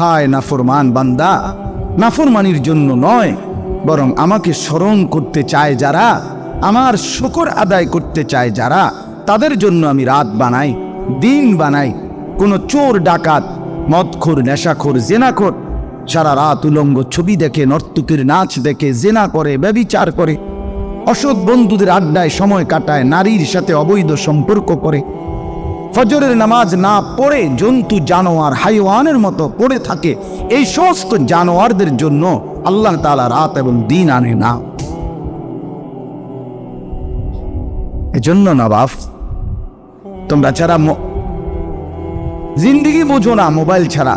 হায় নাফরমান বান্দা। নাফরমানির জন্য নয়, বরং আমাকে স্মরণ করতে চায় যারা, আমার শুকর আদায় করতে চায় যারা, তাদের জন্য আমি রাত বানাই, দিন বানাই, কোনো চোর ডাকাত, মদখোর, নেশাখোর, জেনাখোর, সারা রাত উলঙ্গ ছবি দেখে, নর্তকীর নাচ দেখে, জেনা করে, ব্যবিচার করে, অসৎ বন্ধুদের আড্ডায় সময় কাটায়, নারীর সাথে অবৈধ সম্পর্ক করে ফজরের নামাজ না পড়ে জন্তু, জানোয়ার, হাইওয়ানের মতো পড়ে থাকে, এই সমস্ত জানোয়ারদের জন্য আল্লাহ তালা রাত এবং দিন আনে না। এজন্য নবাব তোমরা ছাড়া জিন্দিগি বোঝো না মোবাইল ছাড়া,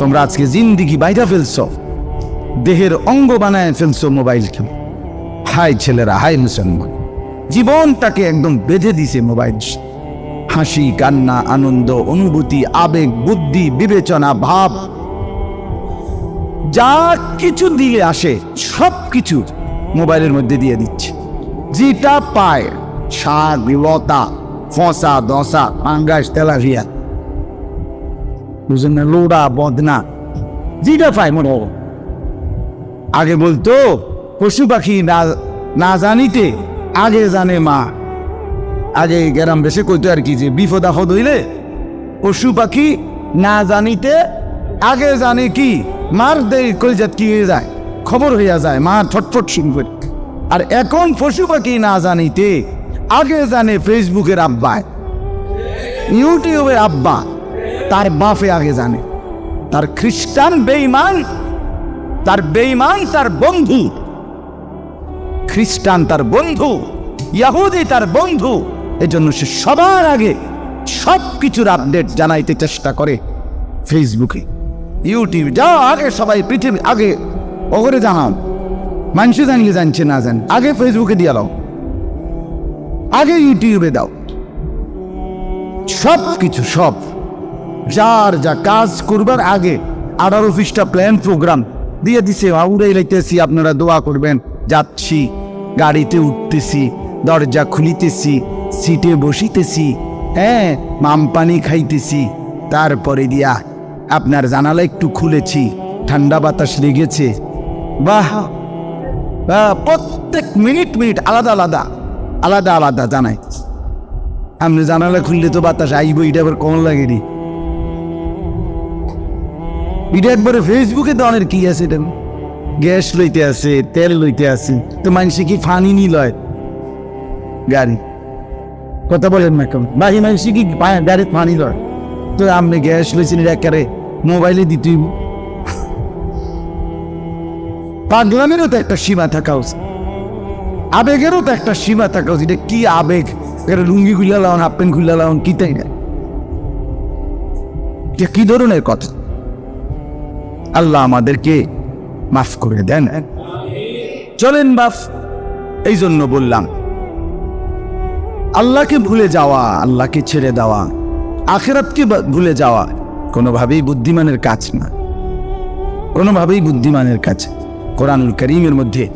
তোমরা আজকে জিন্দিগি বাইরা ফেলছো, দেহের অঙ্গ বানায় ফেলছো মোবাইলকে। হাই ছেলেরা হাই মুসলমান, জীবনটাকে একদম বেঁধে দিছে মোবাইল। হাসি, কান্না, আনন্দ, অনুভূতি, আবেগ, বুদ্ধি, বিবেচনা, ভাব, যা কিছু দিয়ে আসে সব কিছু মোবাইলের মধ্যে দিয়ে দিচ্ছে যেটা পায় শাক লতা, ফসা দশা পাঙ্গাস তেলাভিয়া বুঝলেন না, লোড়া, বদনা, যেটা পায় মনে। আগে বলতো, পশু পাখি না জানিতে, আগে জানে মা আগে গ্রাম বেশি কইতো আর কি যে বিপদ আপদ হইলে পশু পাখি না জানিতে, আগে জানে কি, মার দেয় কলজাত কি হয়ে যায়, খবর হইয়া যায় মা ছটফট শুনবে আর এখন পশু পাখি না জানিতে, আগে জানে ফেসবুকের আব্বায় ইউটিউবের আব্বা, তার বাপে আগে জানে। তার খ্রিস্টান বেইমান তার বেইমান তার বন্ধু। খ্রিস্টান তার বন্ধু, ইয়াহুদি তার বন্ধু। এজন্য সে সবার আগে সব কিছুর আপডেট জানাইতে চেষ্টা করে ফেসবুকে ইউটিউব যা আগে সবাই পৃথিবী আগে ওগরে জানাও। মানুষ জানলে জানছে না জান। আগে ফেসবুকে দিয়ে দাও। আগে ইউটিউবে দাও। সব কিছু সব। যার যা কাজ করবার আগে আঠারো পৃষ্ঠা প্ল্যান প্রোগ্রাম দিয়ে দিছে। আউড়াই লাইতেছি, আপনারা দোয়া করবেন। যাচ্ছি, গাড়িতে উঠতেছি, দরজা খুলিতেছি সিটে বসিতেছি হ্যাঁ মাম পানি খাইতেছি। তারপরে দিয়া আপনার জানালা একটু খুলেছি, ঠান্ডা বাতাস লেগেছে। বাহ! প্রত্যেক মিনিট মিনিট আলাদা আলাদা আলাদা আলাদা জানাই। আপনি জানালা খুললে তো বাতাস আইব, এটা আবার কম লাগেনি? এটা একবারে ফেসবুকে দনের কি আছে এটা? গ্যাস লইতে আছে, তেল লইতে আছে, তো মানুষে কি ফানি নি লয় গাড়ি। কথা বলেন না কেমন বাকি মানুষে কি পা- গাড়িতে ফানি তো আপনি গ্যাস লইছেন একেবারে মোবাইলে দিতেই পাগলামেরও তো একটা সীমা থাকা উচিত। আবেগেরও তো একটা সীমা থাকা উচিত। এটা কি আবেগ? এটা লুঙ্গি খুলে লাউন হাফ প্যান্ট খুলে লাউন কি তাই না? এটা কি ধরনের কথা? আল্লাহ আমাদেরকে মাফ করে দেন চলেন বাফ এই জন্য বললাম। আল্লাহকে ভুলে যাওয়া, আল্লাহকে ছেড়ে দেওয়া, আখেরাতকে ভুলে যাওয়া কোনোভাবেই বুদ্ধিমানের কাজ না। কোনোভাবেই বুদ্ধিমানের কাজ। কোরআনুল করিমের মধ্যে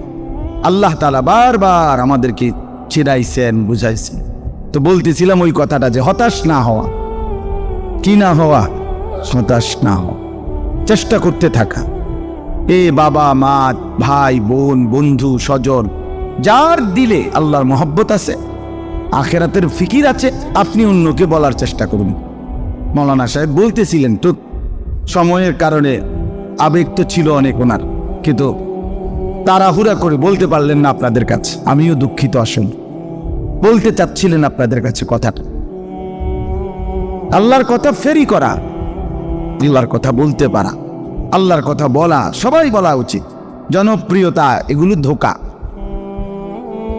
আল্লাহ তালা বারবার আমাদেরকে চেরাইছেন বুঝাইছেন। তো বলতেছিলাম ওই কথাটা যে হতাশ না হওয়া। কি না হওয়া? হতাশ না হওয়া। চেষ্টা করতে থাকা। এ বাবা, মা, ভাই, বোন, বন্ধু, স্বজন, যার দিলে আল্লাহর মহব্বত আছে আখেরাতের ফিকির আছে, আপনি অন্যকে বলার চেষ্টা করুন। মৌলানা সাহেব বলতেছিলেন তো সময়ের কারণে আবেগ তো ছিল অনেক ওনার, কিন্তু তাড়াহুড়া করে বলতে পারলেন না আপনাদের কাছে। আমিও দুঃখিত আসুন বলতে চাচ্ছিলেন আপনাদের কাছে কথাটা। আল্লাহর কথা ফেরি করা, আল্লাহর কথা বলতে পারা, আল্লাহর কথা বলা, সবাই বলা উচিত। জনপ্রিয়তা, এগুলো ধোকা।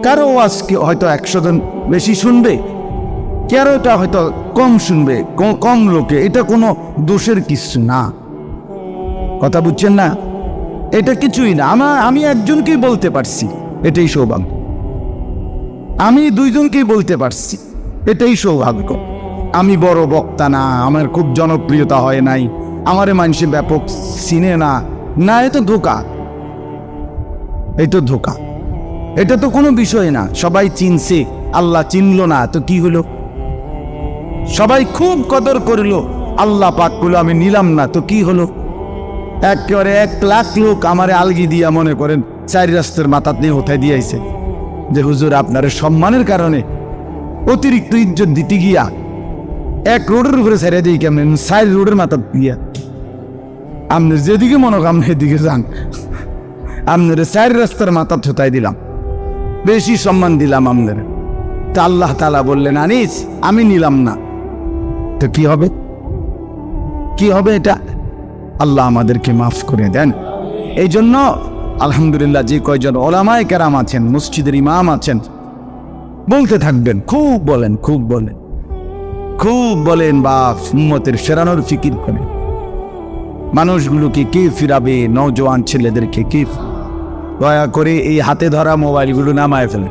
কারও আজকে হয়তো একশো জন বেশি শুনবে? কারোটা হয়তো কম শুনবে কম লোকে। এটা কোনো দোষের কিছু না। কথা বুঝছেন না? এটা কিছুই না। আমার আমি একজনকেই বলতে পারছি, এটাই সৌভাগ্য। আমি দুইজনকেই বলতে পারছি, এটাই সৌভাগ্য। আমি বড় বক্তা না, আমার খুব জনপ্রিয়তা হয় নাই। আমারে মানুষে ব্যাপক চিনে না। না, এ তো ধোকা। এই তো ধোকা। এটা তো কোনো বিষয় না। সবাই চিনছে। আল্লাহ চিনলো না, তো কি হলো? সবাই খুব কদর করল। আল্লাহ পাক করল আমি নিলাম না, তো কি হলো? একেবারে এক লাখ লোক আমারে আলগি দিয়া মনে করেন, চারি রাস্তার মাথাত নিয়ে উঠাই দিয়েছে যে হুজুর, আপনার সম্মানের কারণে অতিরিক্ত ইজ্জত দিতে গিয়া এক রোডের উপরে ছেড়ে দিই কেমন? চার রোডের মাথাত দিয়া। আপনি যেদিকে মনে আপনি এদিকে যান। আপনার চার রাস্তার মাথা থুতাই দিলাম। বেশি সম্মান দিলাম আমাদের। তা আল্লাহ তালা বললেন, আনিস, আমি নিলাম না। তো কি হবে? কি হবে এটা? আল্লাহ আমাদেরকে মাফ করে দেন। এই জন্য আলহামদুলিল্লাহ যে কয়জন ওলামায় কেরাম আছেন, মসজিদের ইমাম আছেন, বলতে থাকবেন, খুব বলেন খুব বলেন। খুব বলেন বা উম্মতের ফেরানোর ফিকির করেন মানুষগুলোকে কে ফিরাবে? নওজোয়ান ছেলেদেরকে কে ফি- দয়া করে এই হাতে ধরা মোবাইলগুলো নামায় ফেলেন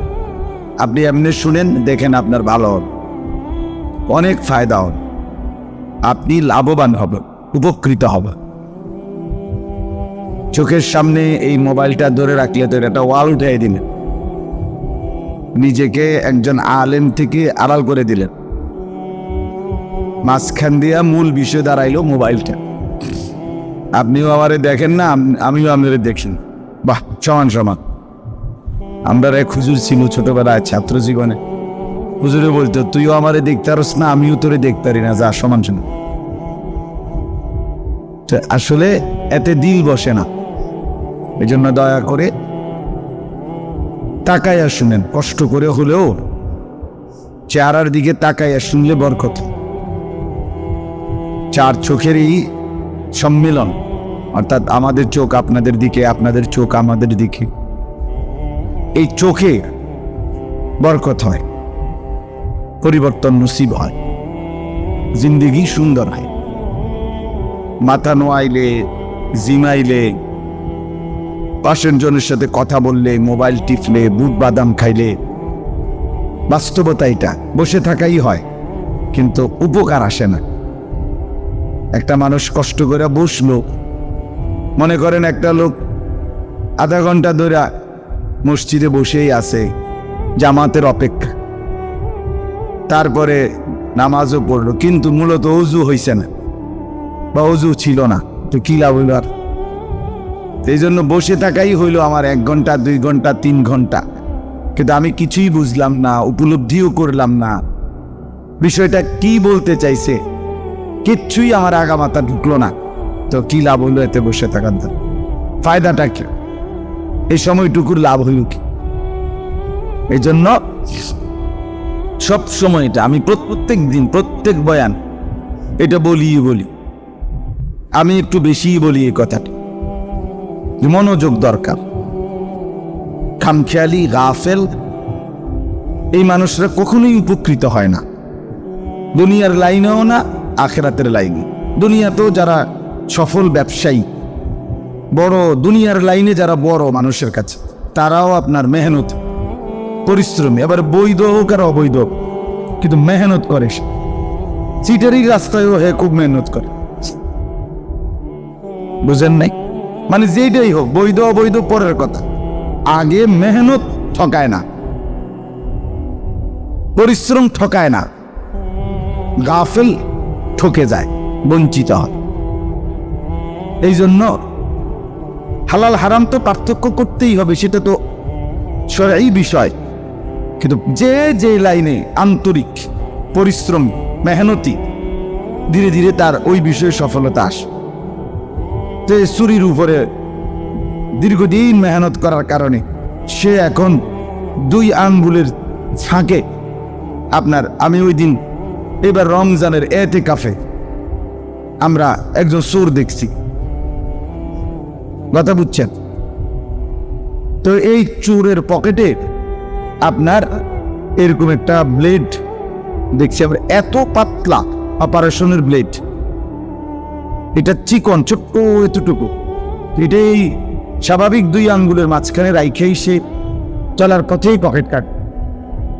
আপনি এমনি শুনেন, দেখেন আপনার ভালো হবে। অনেক ফায়দা হবে। আপনি লাভবান হবেন উপকৃত হবেন চোখের সামনে এই মোবাইলটা ধরে রাখলে তো একটা ওয়াল উঠে দিলেন। নিজেকে একজন আলেম থেকে আড়াল করে দিলেন। মাঝখান দিয়া মূল বিষয় দাঁড়াইলো মোবাইলটা। আপনিও আমারে দেখেন না, আম- আমিও আপনারে দেখেন। বাহ সমান সমান আমরা এক হুজুর ছিল ছোটবেলায় ছাত্র জীবনে। হুজুরে বলতো, তুইও আমারে দেখতে পারস না, আমিও তোরে দেখতে পারি না, যা, সমান সমান আসলে এতে দিল বসে না। এই জন্য দয়া করে তাকাইয়া শুনেন, কষ্ট করে হলেও চেহারার দিকে তাকাইয়া শুনলে বরকত। চার চোখেরই সম্মিলন। অর্থাৎ আমাদের চোখ আপনাদের দিকে, আপনাদের চোখ আমাদের দিকে। এই চোখে বরকত হয়, পরিবর্তন নসিব হয়, জিন্দিগি সুন্দর হয়। মাথা নোয়াইলে, জিমাইলে পাশের জনের সাথে কথা বললে, মোবাইল টিপলে, বুট বাদাম খাইলে, বাস্তবতা এটা, বসে থাকাই হয়, কিন্তু উপকার আসে না। একটা মানুষ কষ্ট করে বসল মনে করেন একটা লোক আধা ঘণ্টা ধরে মসজিদে বসেই আছে, জামাতের অপেক্ষা। তারপরে নামাজও পড়ল, কিন্তু মূলত অজু হইছে না বা অজু ছিল না, তো কি লাভ হইল আর? এই জন্য বসে থাকাই হইল আমার এক ঘণ্টা, দুই ঘণ্টা, তিন ঘণ্টা। কিন্তু আমি কিছুই বুঝলাম না, উপলব্ধিও করলাম না। বিষয়টা কি বলতে চাইছে, কিচ্ছুই আমার আগামাতা ঢুকলো না। তো কি লাভ হইল এতে বসে থাকার দ্বারা? ফায়দাটা কি? এই সময়টুকুর লাভ হইল কি? এই জন্য সব সময় এটা, আমি প্রত্যেক দিন, প্রত্যেক বয়ান এটা বলি বলি। আমি একটু বেশিই বলি এই কথাটা। মনোযোগ দরকার। খামখেয়ালি, গাফেল, এই মানুষরা কখনোই উপকৃত হয় না। দুনিয়ার লাইনেও না, আখেরাতের লাইনে দুনিয়াতেও যারা সফল ব্যবসায়ী। বড় দুনিয়ার লাইনে যারা বড় মানুষের কাছে তারাও আপনার মেহনত পরিশ্রমী আবার বৈধ হোক আর অবৈধ হোক, কিন্তু মেহনত করে সে। চিটারি রাস্তায়ও হে খুব মেহনত করে। বুঝেন নাই? মানে যেইটাই হোক বৈধ অবৈধ পরের কথা। আগে মেহনত ঠকায় না। পরিশ্রম ঠকায় না। গাফেল ঠকে যায় বঞ্চিত হয়। এই জন্য হালাল, হারাম তো পার্থক্য করতেই হবে, সেটা তো এই বিষয়। কিন্তু যে যে লাইনে আন্তরিক পরিশ্রম, মেহনতি, ধীরে ধীরে তার ওই বিষয়ে সফলতা আসে। তো চুরির উপরে দীর্ঘদিন মেহনত করার কারণে সে এখন দুই আঙ্গুলের ফাঁকে। আপনার, আমি ওই দিন এবার রমজানের এতে কাফে আমরা একজন সুর দেখছি। কথা বুঝছেন? তো এই চোরের পকেটে আপনার এরকম একটা ব্লেড দেখছি আমরা, এত পাতলা অপারেশনের ব্লেড এটা চিকন, ছোট্ট এতটুকু। এটাই স্বাভাবিক দুই আঙ্গুলের মাঝখানে রাইখেই সে চলার পথেই পকেট কাট।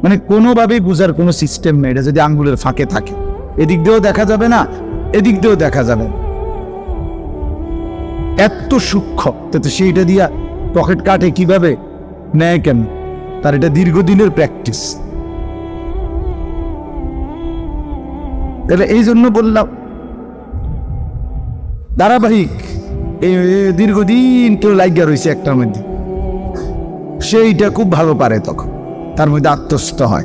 মানে কোনোভাবেই বোঝার কোনো সিস্টেম নেই, এটা যদি আঙ্গুলের ফাঁকে থাকে। এদিক দিয়েও দেখা যাবে না, এদিক দিয়েও দেখা যাবে না। এত সূক্ষ্ম। তো সেইটা দিয়া পকেট কাটে কীভাবে? নেয় কেন? তার এটা দীর্ঘদিনের প্র্যাকটিস। তাহলে এই জন্য বললাম, ধারাবাহিক এই দীর্ঘদিন কেউ লাগিয়া রয়েছে একটার মধ্যে। সেইটা খুব ভালো পারে তখন। তার মধ্যে আত্মস্থ হয়।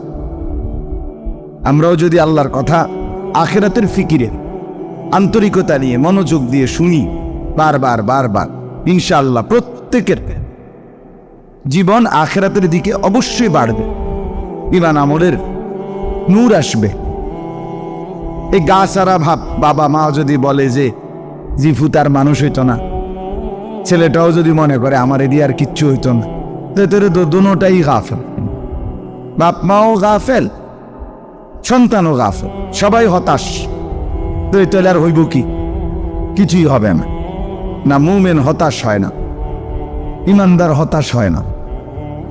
আমরাও যদি আল্লাহর কথা আখেরাতের ফিকিরে, আন্তরিকতা নিয়ে, মনোযোগ দিয়ে শুনি বারবার বারবার। ইনশাআল্লাহ প্রত্যেকের জীবন আখেরাতের দিকে অবশ্যই বাড়বে। ইমান আমলের নূর আসবে। এই গা সারা ভাব, বাবা মা যদি বলে যে, জিফু তার মানুষ হইতো না। ছেলেটাও যদি মনে করে, আমার এদি আর কিচ্ছু হইতো না। তো তোরে তো দুটাই গাফেল। বাপ মাও গাফেল, সন্তানও গাফেল। সবাই হতাশ। তো তাহলে আর হইব কি? কিছুই হবে না। না মুমেন হতাশ হয় না। ইমানদার হতাশ হয় না।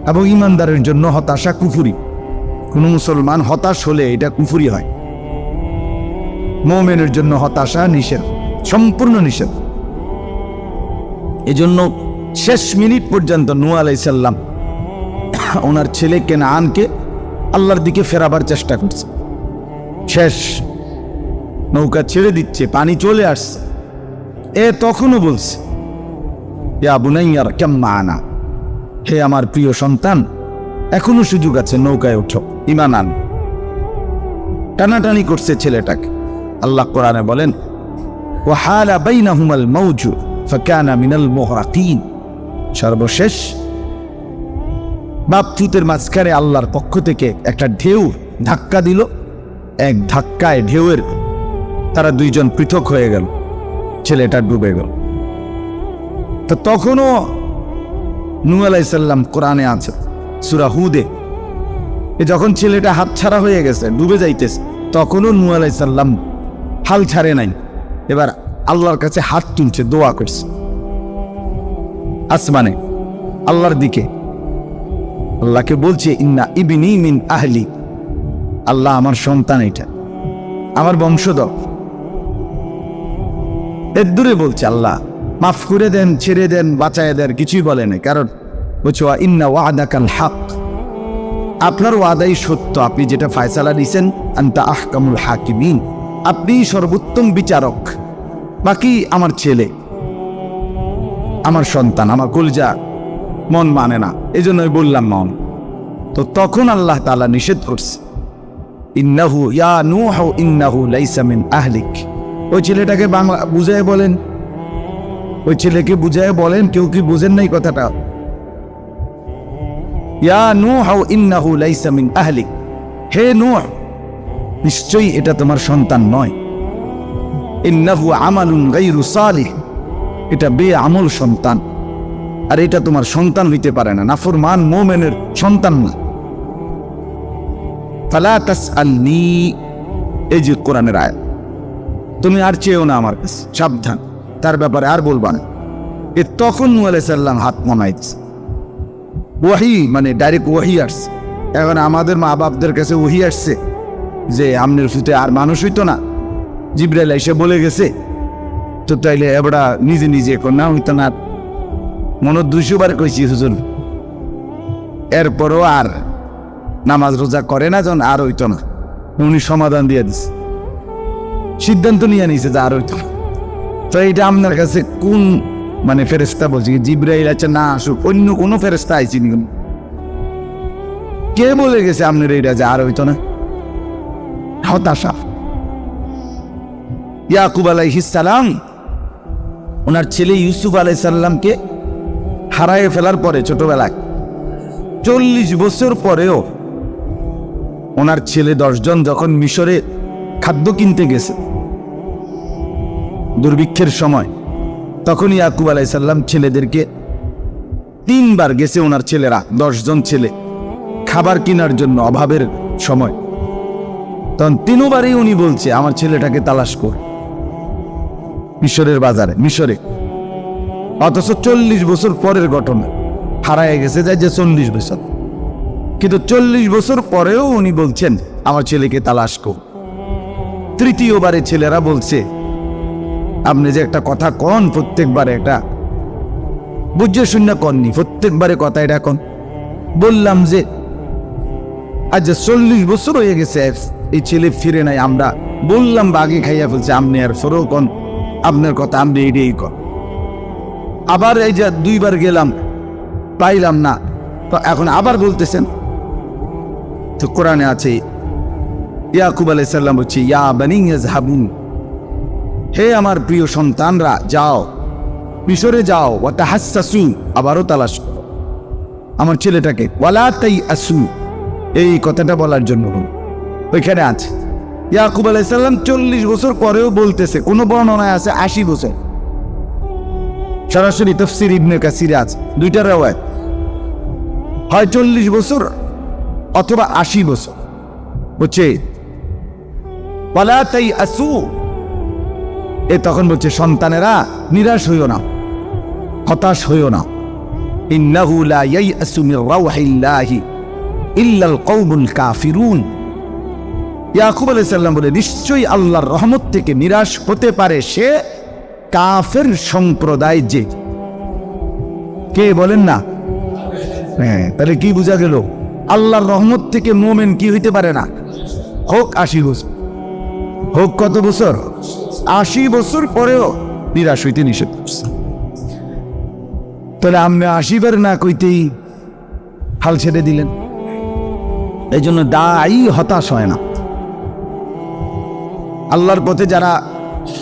এবং ইমানদারের জন্য হতাশা কুফুরি। কোনো মুসলমান হতাশ হলে এটা কুফুরি হয়। মোমেনের জন্য হতাশা নিষেধ, সম্পূর্ণ নিষেধ। এজন্য শেষ মিনিট পর্যন্ত নু আলাইসাল্লাম ওনার ছেলে কেনানকে আল্লাহর দিকে ফেরাবার চেষ্টা করছে। শেষ নৌকা ছেড়ে দিচ্ছে, পানি চলে আসছে। এ তখনও বলছে, ইয়া কেম্মা আনা হে আমার প্রিয় সন্তান, এখনও সুযোগ আছে, নৌকায় ওঠো ইমান আন। টানাটানি করছে ছেলেটাকে। আল্লাহ কোরআনে বলেন ও হালা বাইনা হুমাল মৌজু, ফকানা মিনাল মোহরাকিন। সর্বশেষ বাপচুতের মাঝখানে আল্লাহর পক্ষ থেকে একটা ঢেউ ধাক্কা দিল। এক ধাক্কায় ঢেউয়ের তারা দুইজন পৃথক হয়ে গেল। ছেলেটা ডুবে গেল। তো তখনও নু আলাইসাল্লাম কোরআনে আছে, সুরা হুদে। যখন ছেলেটা হাত ছাড়া হয়ে গেছে, ডুবে যাইতেছে, তখনও নু আলাইসাল্লাম হাল ছাড়ে নাই। এবার আল্লাহর কাছে হাত তুলছে, দোয়া করছে। আসমানে, আল্লাহর দিকে। আল্লাহকে বলছে, ইন্না ইবিনি মিন আহলি। আল্লাহ আমার সন্তান এটা। আমার বংশধর। এর দূরে বলছে আল্লাহ, মাফ করে দেন, ছেড়ে দেন, বাঁচায় দেন, কিছুই বলে না কারণ বলছে ইন্না ওয়াদাকাল হাক। আপনার ওয়াদাই সত্য, আপনি যেটা ফায়সালা দিয়েছেন, আন্তা আহকামুল হাকিমিন। আপনি সর্বোত্তম বিচারক, বাকি আমার ছেলে, আমার সন্তান, আমার কলজা, মন মানে না এই জন্যই বললাম মন। তো তখন আল্লাহ তাআলা নিষেধ করছে, ইন্নাহু, ইয়া নূহ, ইন্নাহু লাইসা মিন আহলিক। ওই ছেলেটাকে বাংলা বুঝায় বলেন। ওই ছেলেকে বুঝায় বলেন, কেউ কি বুঝেন নাই কথাটা? ইয়া নূহ ইন্নাহু লাইসা মিন হে নূহ, নিশ্চয়ই এটা তোমার সন্তান নয়। ইন্নাহু আমালুন গাইরু সালিহ। এটা বে আমল সন্তান। আর এটা তোমার সন্তান হইতে পারে না। নাফরমান মোমেনের সন্তান না। ফালা তাসআলনি, এই যে কোরআনের আয়াত। তুমি আর চেয়েও না আমার কাছে। সাবধান, তার ব্যাপারে আর বলবা না। এ তখন নু আলাইসাল্লাম হাত মনাইছে ওয়াহি মানে ডাইরেক্ট ওয়াহি আসছে। এখন আমাদের মা বাপদের কাছে ওহি আসছে যে, আমনের ফুতে আর মানুষ হইতো না। জিব্রাইল এসে বলে গেছে, তো তাইলে এবড়া নিজে নিজে এখন না হইতো না মনে দুইশো বার কইছি, হুজুর, এরপরও আর নামাজ রোজা করে না যখন আর হইতো না। উনি সমাধান দিয়ে দিছে। সিদ্ধান্ত নিয়ে নিছে যে আর তো এটা আপনার কাছে কোন মানে ফেরেস্তা বলছে জিব্রাইল আছে না আসুক, অন্য কোনো ফেরেস্তা আইছি নি কোনো? কে বলে গেছে আপনার এইটা যে আর হইতো না? হতাশা। ইয়াকুব আলাইহিসালাম ওনার ছেলে ইউসুফ আলাইসাল্লামকে হারায় ফেলার পরে ছোটবেলায়, চল্লিশ বছর পরেও ওনার ছেলে দশজন যখন মিশরে খাদ্য কিনতে গেছে। দুর্ভিক্ষের সময় তখন ইয়াকুব আলাইসাল্লাম ছেলেদেরকে তিনবার গেছে ওনার ছেলেরা, দশজন ছেলে, খাবার কেনার জন্য অভাবের সময়। তখন তিনবারই উনি বলছে, আমার ছেলেটাকে তালাশ কর। মিশরের বাজারে, মিশরে। অথচ চল্লিশ বছর পরের ঘটনা। হারায় গেছে যাই যে চল্লিশ বছর। কিন্তু চল্লিশ বছর পরেও উনি বলছেন, আমার ছেলেকে তালাশ কর। তৃতীয়বারে ছেলেরা বলছে, আপনি যে একটা কথা কন, প্রত্যেকবারে একটা বুঝে শূন্য কননি, প্রত্যেকবারে কথা এটা কন। বললাম যে, আজ চল্লিশ বছর হয়ে গেছে, এই ছেলে ফিরে নাই, আমরা বললাম, বাগে খাইয়া ফেলছে, আপনি আর ফেরো কন, আপনার কথা আপনি এটাই কন। আবার এই যে দুইবার গেলাম, পাইলাম না, তো এখন আবার বলতেছেন, তো কোরআনে আছে ইয়াকুব আলাইসাল্লাম বলছে, ইয়া বানি ইয়াজহাবুন, হে আমার প্রিয় সন্তানরা, যাও, মিশরে যাও ও তাহাসু আবারও তালাশ করো। আমার ছেলেটাকে, ওয়ালা তাই আসু এই কথাটা বলার জন্য ওইখানে আছে। ইয়াকুব আলাইসাল্লাম চল্লিশ বছর পরেও বলতেছে, কোনো বর্ণনায় আছে আশি বছর। সরাসরি তফসির ইবনে কাসিরে আছে, দুইটা রেওয়ায় হয় চল্লিশ বছর অথবা আশি বছর। বুঝছে ওয়ালা তাই আসু এ তখন বলছে, সন্তানেরা, নিরাশ হইও না, হতাশ হইও না। ইন্নাহু লা ইয়াইআসু মির রাউহিল্লাহি ইল্লাল কওমুল কাফিরুন। ইয়াকুব আলাইহিস সালাম বলে, নিশ্চয়ই আল্লাহর রহমত থেকে নিরাশ হতে পারে সে কাফের সম্প্রদায় যে। কে বলেন না? হ্যাঁ তাহলে কি বোঝা গেল? আল্লাহর রহমত থেকে মোমেন কি হইতে পারে না? হোক আশি বছর হোক কত বছর? আশি বছর পরেও নিরাশ হইতে নিষেধ করছে। তাহলে আমি আশিবার না কইতেই হাল ছেড়ে দিলেন। এই জন্য দায়ী হতাশ হয় না। আল্লাহর পথে যারা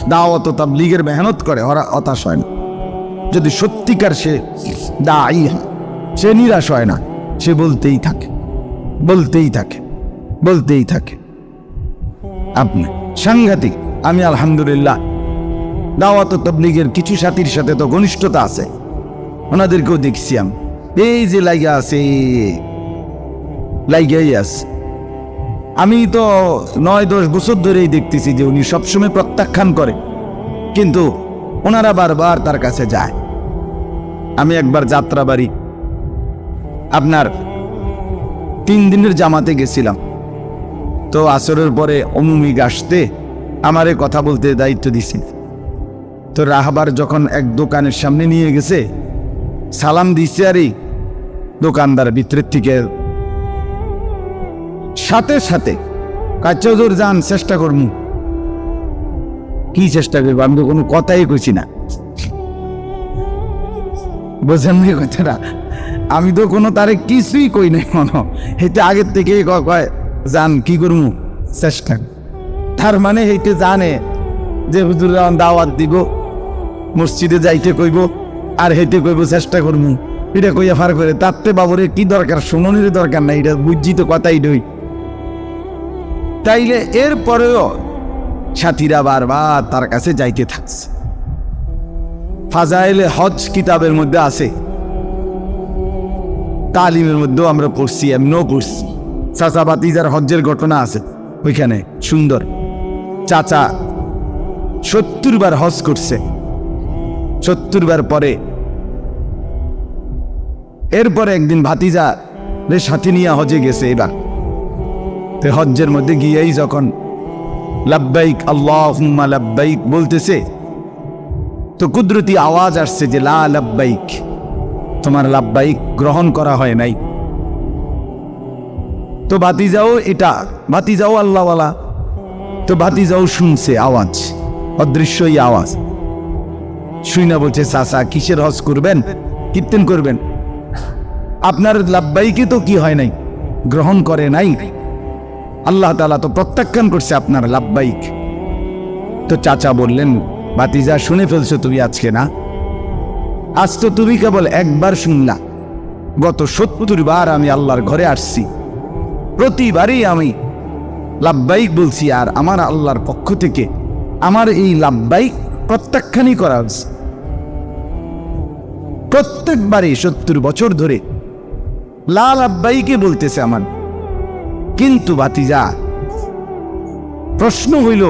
দাওয়াত তাবলিগের মেহনত করে, ওরা হতাশ হয় না। যদি সত্যিকার সে দায়ী হয়, সে নিরাশ হয় না, সে বলতেই থাকে বলতেই থাকে বলতেই থাকে। আপনি সাংঘাতিক। আমি আলহামদুলিল্লাহ। দাওয়াত তবলিগের কিছু সাথীর সাথে তো ঘনিষ্ঠতা আছে। ওনাদেরকেও দেখছি আমি। এই যে লাইগা আছে লাইগাই আছে। আমি তো নয়, দশ বছর ধরেই দেখতেছি যে উনি সবসময় প্রত্যাখ্যান করে। কিন্তু ওনারা বারবার তার কাছে যায়। আমি একবার যাত্রাবাড়ি আপনার তিন দিনের জামাতে গেছিলাম। তো আসরের পরে অমুমিক আসতে আমারে কথা বলতে দায়িত্ব দিছে। তো রাহবার যখন এক দোকানের সামনে নিয়ে গেছে, সালাম দিছে আরই দোকানদার ভিতরের থেকে। সাথে সাথে কাচ্চাজোর যান চেষ্টা করমু। কি চেষ্টা করব? আমি তো কোনো কথাই কইছি না। বোঝেন কথাটা? আমি তো কোনো তারে কিছুই কই নাই মনো এটা আগের থেকেই কয় যান কি করমু? চেষ্টা। তার মানে হেইতে জানে যে হুজুর দাওয়াত দিব মসজিদে যাইতে কইব আর হেইতে কইব চেষ্টা করমু। এটা কইয়া ফার করে তাতে বাবুরে কি দরকার শুনুনির দরকার নাই এটা বুঝছি তো কথাই ডই তাইলে এর পরেও সাথীরা বারবার তার কাছে যাইতে থাকছে। ফাজাইলে হজ কিতাবের মধ্যে আছে। তালিমের মধ্যেও আমরা পড়ছি এমনও পড়ছি। চাচা বাতিজার হজ্জের ঘটনা আছে। ওইখানে, সুন্দর। চাচা সত্তর বার হজ করছে। সত্তর বার পরে। এরপরে একদিন ভাতিজা রে সাথে নিয়ে হজে গেছে এবার। তো হজ্জের মধ্যে গিয়েই যখন লাব্বাইক আল্লাহ লাব্বাইক বলতেছে, তো কুদরতি আওয়াজ আসছে যে লা লাব্বাইক, তোমার লাব্বাইক গ্রহণ করা হয় নাই। তো ভাতিজাও এটা, ভাতিজাও আল্লাহওয়ালা। তো ভাতিজাও শুনছে আওয়াজ, অদৃশ্যই আওয়াজ। শুই না বলছে, চাচা, কিসের হজ করবেন? কীর্তন করবেন? আপনার লাব্বাইকে তো কি হয় নাই? গ্রহণ করে নাই? আল্লাহ তালা তো প্রত্যাখ্যান করছে আপনার লাভবাইক। তো চাচা বললেন বাতিজা শুনে ফেলছো তুমি আজকে না? আজ তো তুমি কেবল একবার শুনলা। গত সত্তর বার আমি আল্লাহর ঘরে আসছি। প্রতিবারই আমি লাভবাইক বলছি, আর আমার আল্লাহর পক্ষ থেকে আমার এই লাভবাইক প্রত্যাখ্যানই করা হচ্ছে প্রত্যেকবারই সত্তর বছর ধরে লাল আব্বাইকে বলতেছে আমার। কিন্তু বাতিজা প্রশ্ন হইল,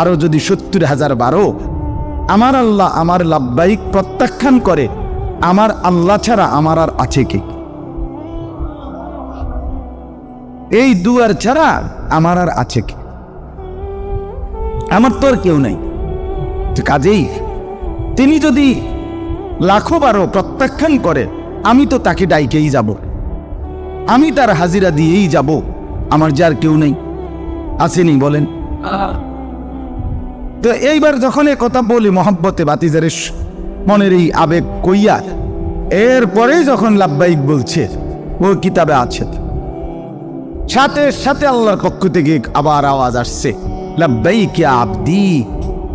আরও যদি সত্তর হাজার বারো আমার আল্লাহ আমার লাভবাহিক প্রত্যাখ্যান করে, আমার আল্লাহ ছাড়া আমার আর আছে কে? এই দুয়ার ছাড়া আমার আর আছে কে? আমার তো আর কেউ নাই। কাজেই তিনি যদি লাখো বারো প্রত্যাখ্যান করে, আমি তো তাকে ডাইকেই যাব। আমি তার হাজিরা দিয়েই যাব। আমার যার কেউ নেই। আসেনি বলেন। তো এইবার যখন এ কথা বলি মহব্বতে বাতিজারে মনের এই আবেগ কইয়া এরপরে যখন লাব্বাইক বলছে, ও কিতাবে আছে। সাথে সাথে আল্লাহর পক্ষ থেকে আবার আওয়াজ আসছে। লাব্বাইক আবদি,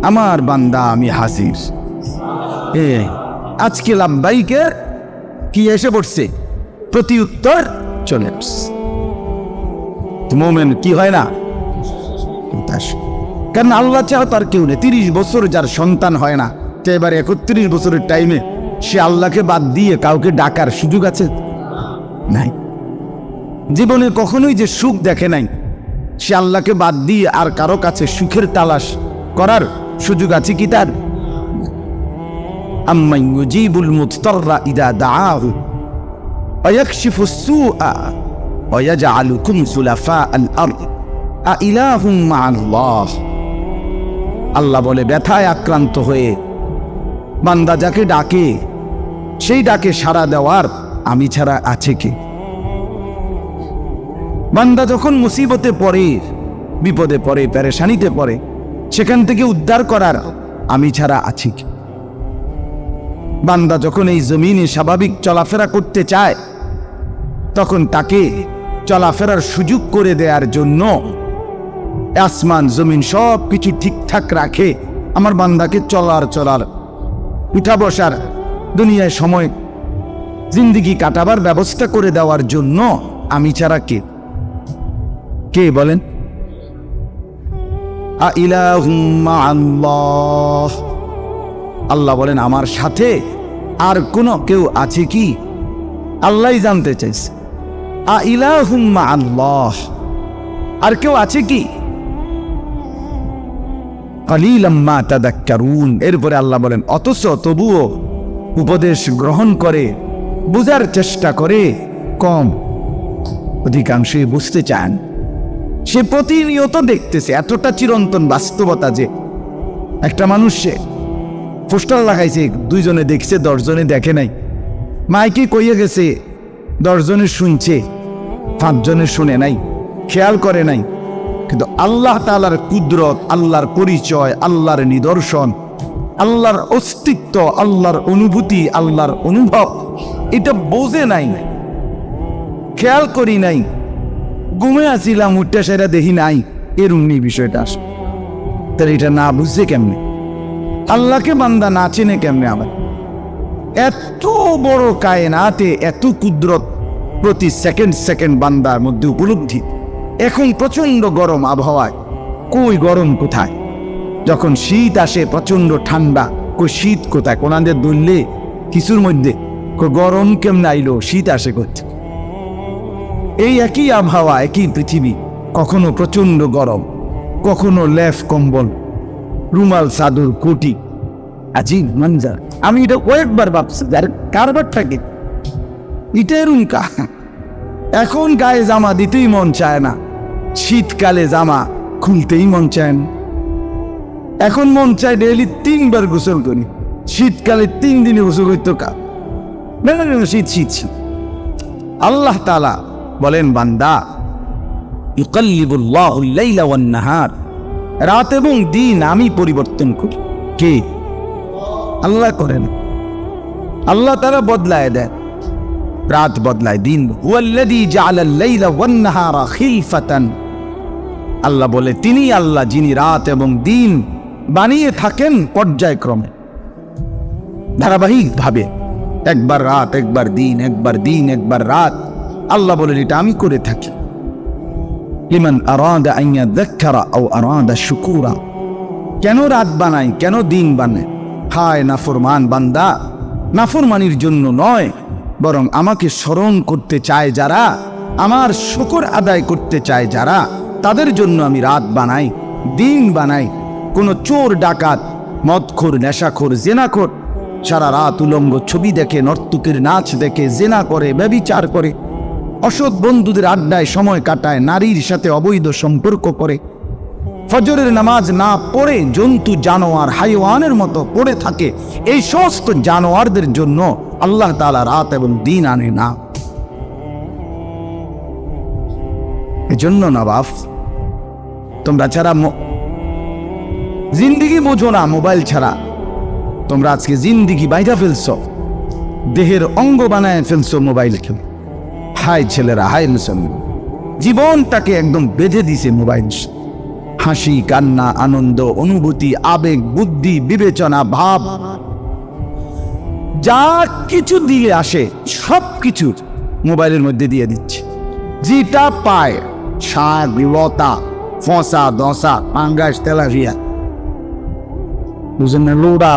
আমার বান্দা, আমি হাসির আজকে লাব্বাইকের কি এসে পড়ছে? প্রতি উত্তর চলে মোমেন, কি হয় না। কারণ আল্লাহ চাও তার কেউ নেই। তিরিশ বছর যার সন্তান হয় না, তো এবার একত্রিশ বছরের টাইমে সে আল্লাহকে বাদ দিয়ে কাউকে ডাকার সুযোগ আছে? নাই। জীবনে কখনোই যে সুখ দেখে নাই সে আল্লাহকে বাদ দিয়ে আর কারো কাছে সুখের তালাশ করার সুযোগ আছে কি তার আম্মাই ইউজিবুল মুদতাররা ইদা দাআহু ويكشف السوء ويجعلكم خلفاء الأرض أإله مع الله আল্লাহ বলে ব্যথায় আক্রান্ত হয়ে বান্দা যাকে ডাকে সেই ডাকে সাড়া দেওয়ার আমি ছাড়া আছে কে বান্দা যখন মুসিবতে পড়ে, বিপদে পড়ে প্যারেশানিতে পড়ে, সেখান থেকে উদ্ধার করার আমি ছাড়া আছি বান্দা যখন এই জমিনে স্বাভাবিক চলাফেরা করতে চায়, তখন তাকে চলাফেরার সুযোগ করে দেওয়ার জন্য আসমান, জমিন সব কিছু ঠিকঠাক রাখে। আমার বান্দাকে চলার চলার, উঠা বসার, দুনিয়ায় সময়, জিন্দিগি কাটাবার ব্যবস্থা করে দেওয়ার জন্য আমি ছাড়া কে? কে বলেন? আল্লাহ বলেন, আমার সাথে আর কোনো কেউ আছে কি? আল্লাহ জানতে চাইছে। আল্লাহ আর কেউ আছে কি? এরপরে আল্লাহ বলেন, অথচ তবুও উপদেশ গ্রহণ করে, বুঝার চেষ্টা করে কম। অধিকাংশই বুঝতে চান। সে প্রতিনিয়ত দেখতেছে, এতটা চিরন্তন বাস্তবতা যে একটা মানুষ সে পোস্টার লাগাইছে, দুইজনে দেখছে, দশজনে দেখে নাই। মাইকে কইয়ে গেছে, দশজনে শুনছে, পাঁচজনে শুনে নাই, খেয়াল করে নাই। কিন্তু আল্লাহ তালার কুদরত, আল্লাহর পরিচয়, আল্লাহর নিদর্শন, আল্লাহর অস্তিত্ব, আল্লাহর অনুভূতি, আল্লাহর অনুভব, এটা বোঝে নাই। খেয়াল করি নাই। ঘুমে আসিলাম উঠতে সেটা দেখি নাই। এরুমনি বিষয়টা আসে। তাহলে এটা না বুঝছে কেমনে? আল্লাহকে বান্দা না চেনে কেমনে আবার? এত বড় কায়নাতে, এত কুদরত প্রতি সেকেন্ড সেকেন্ড বান্দার মধ্যে উপলব্ধি। এখন প্রচণ্ড গরম আবহাওয়ায়। কই গরম কোথায়? যখন শীত আসে প্রচণ্ড ঠান্ডা, কই শীত কোথায়? কোনাদের দুললে কিছুর মধ্যে গরম কেমন আইলো? শীত আসে করছে এই একই আবহাওয়া একই পৃথিবী কখনো প্রচণ্ড গরম কখনো লেফ কম্বল রুমাল চাদর কোটি। আজিব মঞ্জার আমি এটা কয়েকবার ভাবছি যার কারবারটা কি? এটা এরুম কা এখন গায়ে জামা দিতেই মন চায় না শীতকালে জামা খুলতেই মন চায় না। এখন মন চায় ডেইলি তিনবার গোসল করি শীতকালে তিন দিনে গোসল করতো কা না, শীত শীত শীত। আল্লাহ তালা বলেন, বান্দা নাহার রাত এবং দিন আমি পরিবর্তন করি। কে? আল্লাহ করেন। আল্লাহ তারা বদলায় দেন। রাত বদলায়, দিন আল্লাহ বলে তিনি আল্লাহ যিনি রাত এবং দিন বানিয়ে থাকেন পর্যায়ক্রমে। ধারাবাহিকভাবে, একবার রাত, একবার দিন একবার দিন, একবার রাত। আল্লাহ বলেন, এটা আমি করে থাকি। লিমান আরাদা আন ইয়াযাক্কারা আও আরাদা শুকুরা। কেন রাত বানাই কেন দিন বানাই হায় নাফরমান বান্দা, নাফরমানির জন্য নয়, বরং আমাকে স্মরণ করতে চায় যারা, আমার শুকর আদায় করতে চায় যারা, তাদের জন্য আমি রাত বানাই, দিন বানাই। কোনো চোর, ডাকাত, মদখোর, নেশাখোর, জেনাখোর, সারা রাত উলঙ্গ ছবি দেখে, নর্তুকের নাচ দেখে, জেনা করে, ব্যবিচার করে অসৎ বন্ধুদের আড্ডায় সময় কাটায়, নারীর সাথে অবৈধ সম্পর্ক করে। ফজরের নামাজ না পড়ে জন্তু, জানোয়ার, হাইওয়ানের মতো পড়ে থাকে। এই সমস্ত জানোয়ারদের জন্য আল্লাহ তাআলা রাত এবং দিন আনে না। এজন্য নবাব, তোমরা ছাড়া জিন্দিগি বোঝো না মোবাইল ছাড়া। তোমরা আজকে জিন্দিগি বাইরা ফেলছো। দেহের অঙ্গ বানায় ফেলছো মোবাইল খেলে হাই ছেলেরা, হাই মুসলমান জীবনটাকে একদম বেঁধে দিছে মোবাইল। হাসি, কান্না, আনন্দ, অনুভূতি, আবেগ, বুদ্ধি, বিবেচনা, ভাব। যা কিছু দিয়ে আসে, সব কিছু মোবাইলের মধ্যে দিয়ে দিচ্ছে। যেটা পায় শাক লতা, ফসা দশা পাঙ্গাস তেলাভিয়া বুঝেন না লোড়া